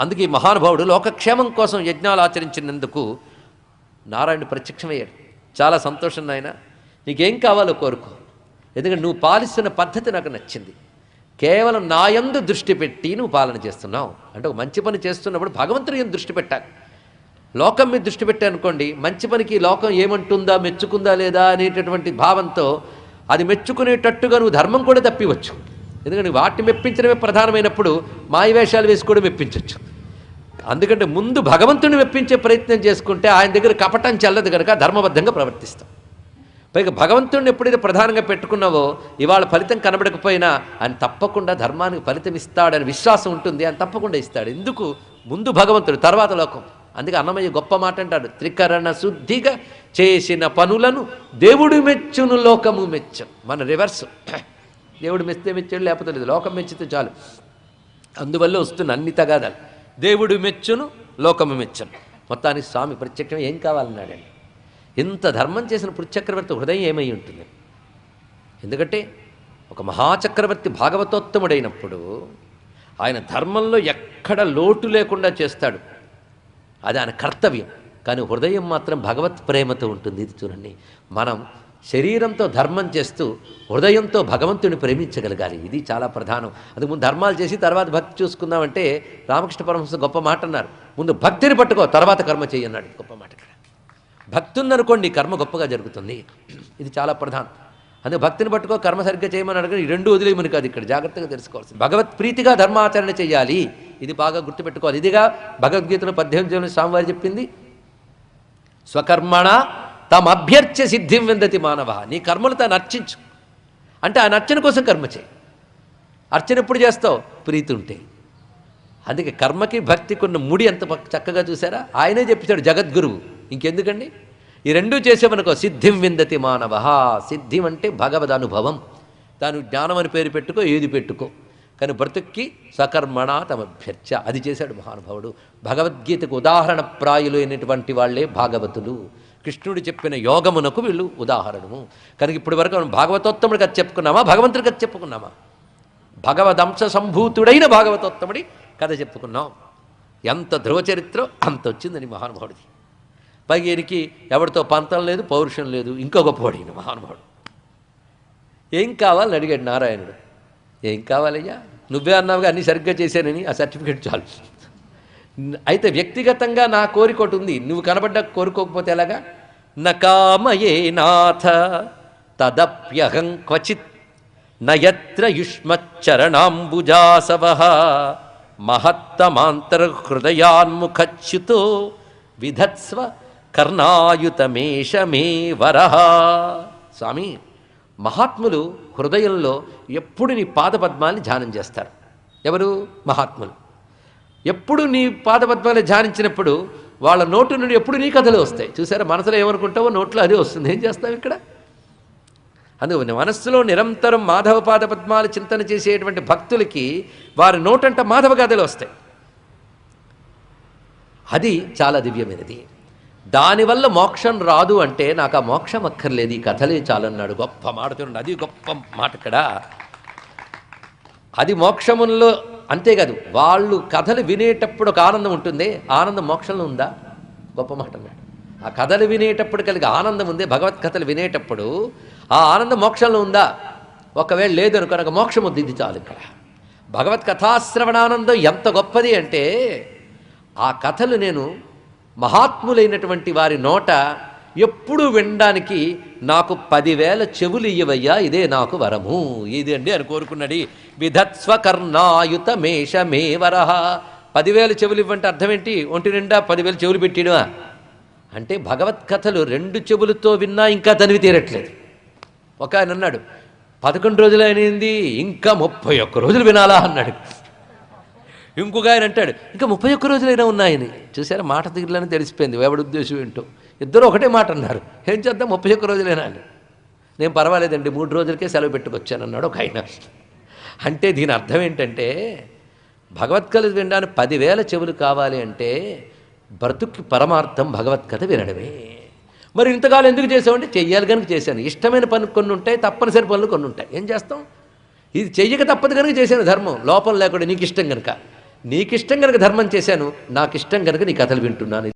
అందుకే ఈ మహానుభావుడు లోకక్షేమం కోసం యజ్ఞాలు ఆచరించినందుకు నారాయణ ప్రత్యక్షమయ్యాడు. చాలా సంతోషం నాయన. నీకేం కావాలో కోరుకో. ఎందుకంటే నువ్వు పాలిస్తున్న పద్ధతి నాకు నచ్చింది. కేవలం నాయందు దృష్టి పెట్టి నువ్వు పాలన చేస్తున్నావు. అంటే ఒక మంచి పని చేస్తున్నప్పుడు భగవంతుని ఏం దృష్టి పెట్టాలి. లోకం మీద దృష్టి పెట్టానుకోండి మంచి పనికి లోకం ఏమంటుందా మెచ్చుకుందా లేదా అనేటటువంటి భావంతో అది మెచ్చుకునేటట్టుగా నువ్వు ధర్మం కూడా తప్పివచ్చు. ఎందుకంటే వాటిని మెప్పించడమే ప్రధానమైనప్పుడు మాయవేషాలు వేసి కూడా మెప్పించవచ్చు అందుకంటే ముందు భగవంతుని మెప్పించే ప్రయత్నం చేసుకుంటే ఆయన దగ్గర కపటం చెల్లదు కనుక ధర్మబద్ధంగా ప్రవర్తిస్తాం. పైగా భగవంతుడిని ఎప్పుడైతే ప్రధానంగా పెట్టుకున్నావో ఇవాళ ఫలితం కనబడకపోయినా ఆయన తప్పకుండా ధర్మానికి ఫలితం ఇస్తాడని విశ్వాసం ఉంటుంది ఆయన తప్పకుండా ఇస్తాడు. ఎందుకు? ముందు భగవంతుడు తర్వాత లోకం. అందుకే అన్నమయ్య గొప్ప మాట అంటాడు త్రికరణ శుద్ధిగా చేసిన పనులను దేవుడు మెచ్చును లోకము మెచ్చు. మన రివర్స్. దేవుడు మెచ్చితే మెచ్చాడు లేకపోతే లేదు. లోకం మెచ్చితే చాలు. అందువల్ల వస్తున్న అన్ని తగాదాలు. దేవుడు మెచ్చును లోకము మెచ్చను. మొత్తానికి స్వామి ప్రత్యక్షం ఏం కావాలన్నాడండి? ఇంత ధర్మం చేసిన పురుచక్రవర్తి హృదయం ఏమై ఉంటుంది? ఎందుకంటే ఒక మహాచక్రవర్తి భాగవతోత్తముడైనప్పుడు ఆయన ధర్మంలో ఎక్కడ లోటు లేకుండా చేస్తాడు. అది ఆయన కర్తవ్యం. కానీ హృదయం మాత్రం భగవత్ ప్రేమతో ఉంటుంది. ఇది చూడండి. మనం శరీరంతో ధర్మం చేస్తూ హృదయంతో భగవంతుని ప్రేమించగలగాలి. ఇది చాలా ప్రధానం. అది ముందు ధర్మాలు చేసి తర్వాత భక్తి చూసుకుందామంటే రామకృష్ణ పరమహంస గొప్ప మాట అన్నారు. ముందు భక్తిని పట్టుకో తర్వాత కర్మ చేయన్నాడు గొప్ప మాట ఇక్కడ. భక్తుందనుకోండి కర్మ గొప్పగా జరుగుతుంది. ఇది చాలా ప్రధానం. అందుకే భక్తిని పట్టుకో కర్మ సరిగ్గా చేయమని అడగడం ఈ రెండు వదిలేయమని కాదు ఇక్కడ. జాగ్రత్తగా తెలుసుకోవాల్సింది. భగవత్ ప్రీతిగా ధర్మాచరణ చేయాలి ఇది బాగా గుర్తుపెట్టుకోవాలి. ఇదిగా భగవద్గీతలో పద్దెనిమిది స్వామివారు చెప్పింది స్వకర్మణ తమ అభ్యర్చ్య సిద్ధిం విందతి మానవ. నీ కర్మలు తాను అర్చించు. అంటే ఆ నర్చన కోసం కర్మ చేయి. అర్చన ఎప్పుడు చేస్తావు? ప్రీతి ఉంటే. అందుకే కర్మకి భక్తికి ఉన్న ముడి ఎంత చక్కగా చూసారా? ఆయనే చెప్పాడు జగద్గురువు. ఇంకెందుకండి? ఈ రెండూ చేసేమనుకో సిద్ధిం విందతి మానవ. సిద్ధిం అంటే భగవద్ అనుభవం. తాను జ్ఞానం అని పేరు పెట్టుకో ఏది పెట్టుకో. కానీ బ్రతుక్కి సకర్మణ తమభ్యర్చ అది చేశాడు మహానుభావుడు. భగవద్గీతకు ఉదాహరణ ప్రాయులు అయినటువంటి వాళ్ళే భాగవతులు. కృష్ణుడు చెప్పిన యోగమునకు వీళ్ళు ఉదాహరణము. కనుక ఇప్పటి వరకు మనం భాగవతోత్తముడికి కథ చెప్పుకున్నామా? భగవంతుడికి కథ చెప్పుకున్నామా? భగవదంశ సంభూతుడైన భాగవతోత్తముడి కథ చెప్పుకున్నాం. ఎంత ధ్రువ చరిత్రో అంత వచ్చిందని మహానుభావుడిది. పైగా ఈయనకి ఎవరితో పంతం లేదు పౌరుషం లేదు ఇంకో గొప్పవాడు ఈయన మహానుభావుడు. ఏం కావాలని అడిగాడు నారాయణుడు. ఏం కావాలయ్యా? నువ్వే అన్నావుగా అన్నీ సరిగ్గా చేశానని ఆ సర్టిఫికేట్ చాలు. అయితే వ్యక్తిగతంగా నా కోరిక ఒకటి ఉంది. నువ్వు కనబడ్డా కోరుకోకపోతే ఎలాగా? నకామయే నాథ తదప్యహం క్వచిత్ నయత్ర యుష్మచ్చరణాంబుజాసవ మహత్తమాంతర్హృదయాన్ముఖచ్యుతో విధత్స్వ కర్ణాయుతమేష మే వరహ స్వామి మహాత్ములు హృదయంలో ఎప్పుడు నీ పాదపద్మాన్ని ధ్యానం చేస్తారు? ఎవరు? మహాత్ములు. ఎప్పుడు నీ పాదపద్మాన్ని ధ్యానించినప్పుడు వాళ్ళ నోటు నుండి ఎప్పుడు నీ కథలు వస్తాయి. చూసారా? మనసులో ఏమనుకుంటావో నోట్లో అదే వస్తుంది. ఏం చేస్తావు ఇక్కడ? అందుకు మనస్సులో నిరంతరం మాధవ పాద పద్మాలు చింతన చేసేటువంటి భక్తులకి వారి నోటంట మాధవ గాథలు వస్తాయి. అది చాలా దివ్యమైనది. దానివల్ల మోక్షం రాదు అంటే నాకు ఆ మోక్షం అక్కర్లేదు. ఈ కథలే చాలన్నాడు. గొప్ప మాటతున్నాడు అది గొప్ప మాట ఇక్కడ. అది మోక్షములో అంతేకాదు వాళ్ళు కథలు వినేటప్పుడు ఒక ఆనందం ఉంటుంది ఆనందం మోక్షంలో ఉందా? గొప్ప మాట అన్నాడు. ఆ కథలు వినేటప్పుడు కలిగే ఆనందం ఉంది భగవత్ కథలు వినేటప్పుడు ఆ ఆనందం మోక్షంలో ఉందా? ఒకవేళ లేదు అనుకో మోక్షం వద్దు ఇది చాలు ఇక్కడ. భగవత్ కథాశ్రవణానందం ఎంత గొప్పది అంటే ఆ కథలు నేను మహాత్ములైనటువంటి వారి నోట ఎప్పుడు వినడానికి నాకు పదివేల చెవులు ఇయ్యవయ్యా ఇదే నాకు వరము. ఇది అండి అని కోరుకున్నాడు విధత్స్వకర్ణాయుత మేష పదివేల చెవులు ఇవ్వంటే అర్థం ఏంటి ఒంటి నిండా పదివేల చెవులు పెట్టిడవా? అంటే భగవత్ కథలు రెండు చెవులతో విన్నా ఇంకా తనివి తీరట్లేదు. ఒక ఆయన అన్నాడు పదకొండు రోజులు అయినది ఇంకా ముప్పై ఒక్క రోజులు వినాలా అన్నాడు. ఇంకొక ఆయన అంటాడు ఇంకా ముప్పై ఒక్క రోజులైనా ఉన్నాయని. చూసారా మాట తీరులని తెలిసిపోయింది. ఎవడి ఉద్దేశం ఏంటో? ఇద్దరు ఒకటే మాట అన్నారు ఏం చేద్దాం ముప్పై ఒక్క రోజులైనా అని. నేను పర్వాలేదండి మూడు రోజులకే సెలవు పెట్టుకొచ్చాను అన్నాడు ఒక ఆయన. అంటే దీని అర్థం ఏంటంటే భగవత్కథ వినడానికి పదివేల చెవులు కావాలి అంటే బ్రతుక్కి పరమార్థం భగవత్కథ వినడమే. మరి ఇంతకాలం ఎందుకు చేసామంటే చెయ్యాలి కనుక చేశాను. ఇష్టమైన పనులు కొన్ని ఉంటాయి తప్పనిసరి పనులు కొన్ని ఉంటాయి. ఏం చేస్తాం? ఇది చెయ్యక తప్పదు కనుక చేశాను ధర్మం. లోపం లేకుండా నీకు ఇష్టం కనుక నీకు ఇష్టం కనుక ధర్మం చేశాను నాకు ఇష్టం కనుక నీ కథలు వింటున్నాను.